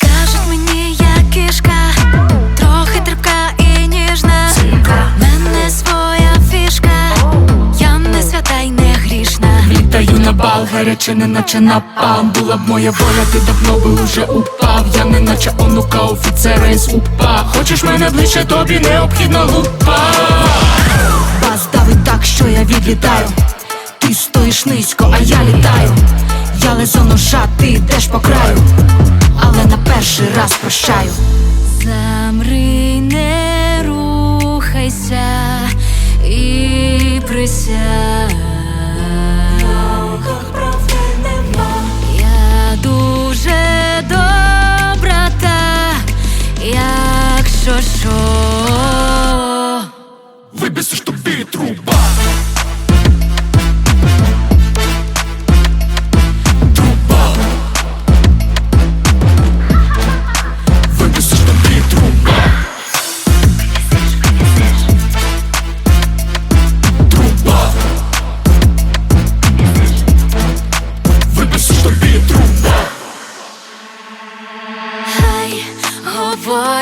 Кажуть мені, я кішка, трохи терпка і ніжна. Мене своя фішка, я не свята й не грішна. Літаю на бал, гаряче, не наче напам. Була б моя воля, ти давно би уже упав. Я не наче онука офіцера із упа. Хочеш мене ближче, тобі необхідна лупа. Вас давить так, що я відлітаю. Ти стоїш низько, а я літаю. Я лизу ножа, ти йдеш по краю Але на перший раз прощаю Замри, не рухайся і присядь.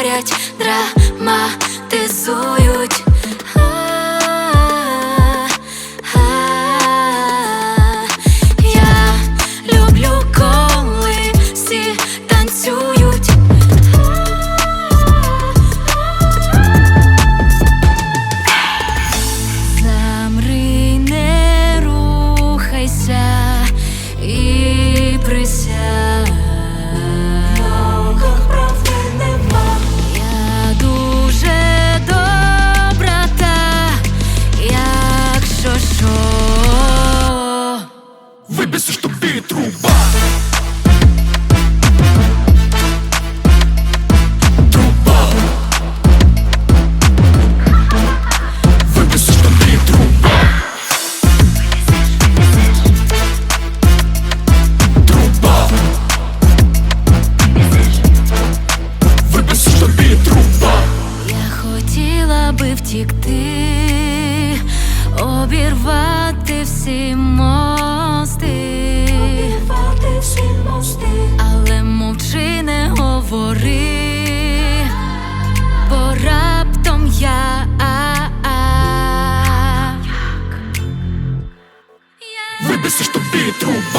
Говорять, драматизують. Хотіла би втікти, обірвати всі мости, але мовчи, не говори, бо раптом я. Вибісиш тобі труба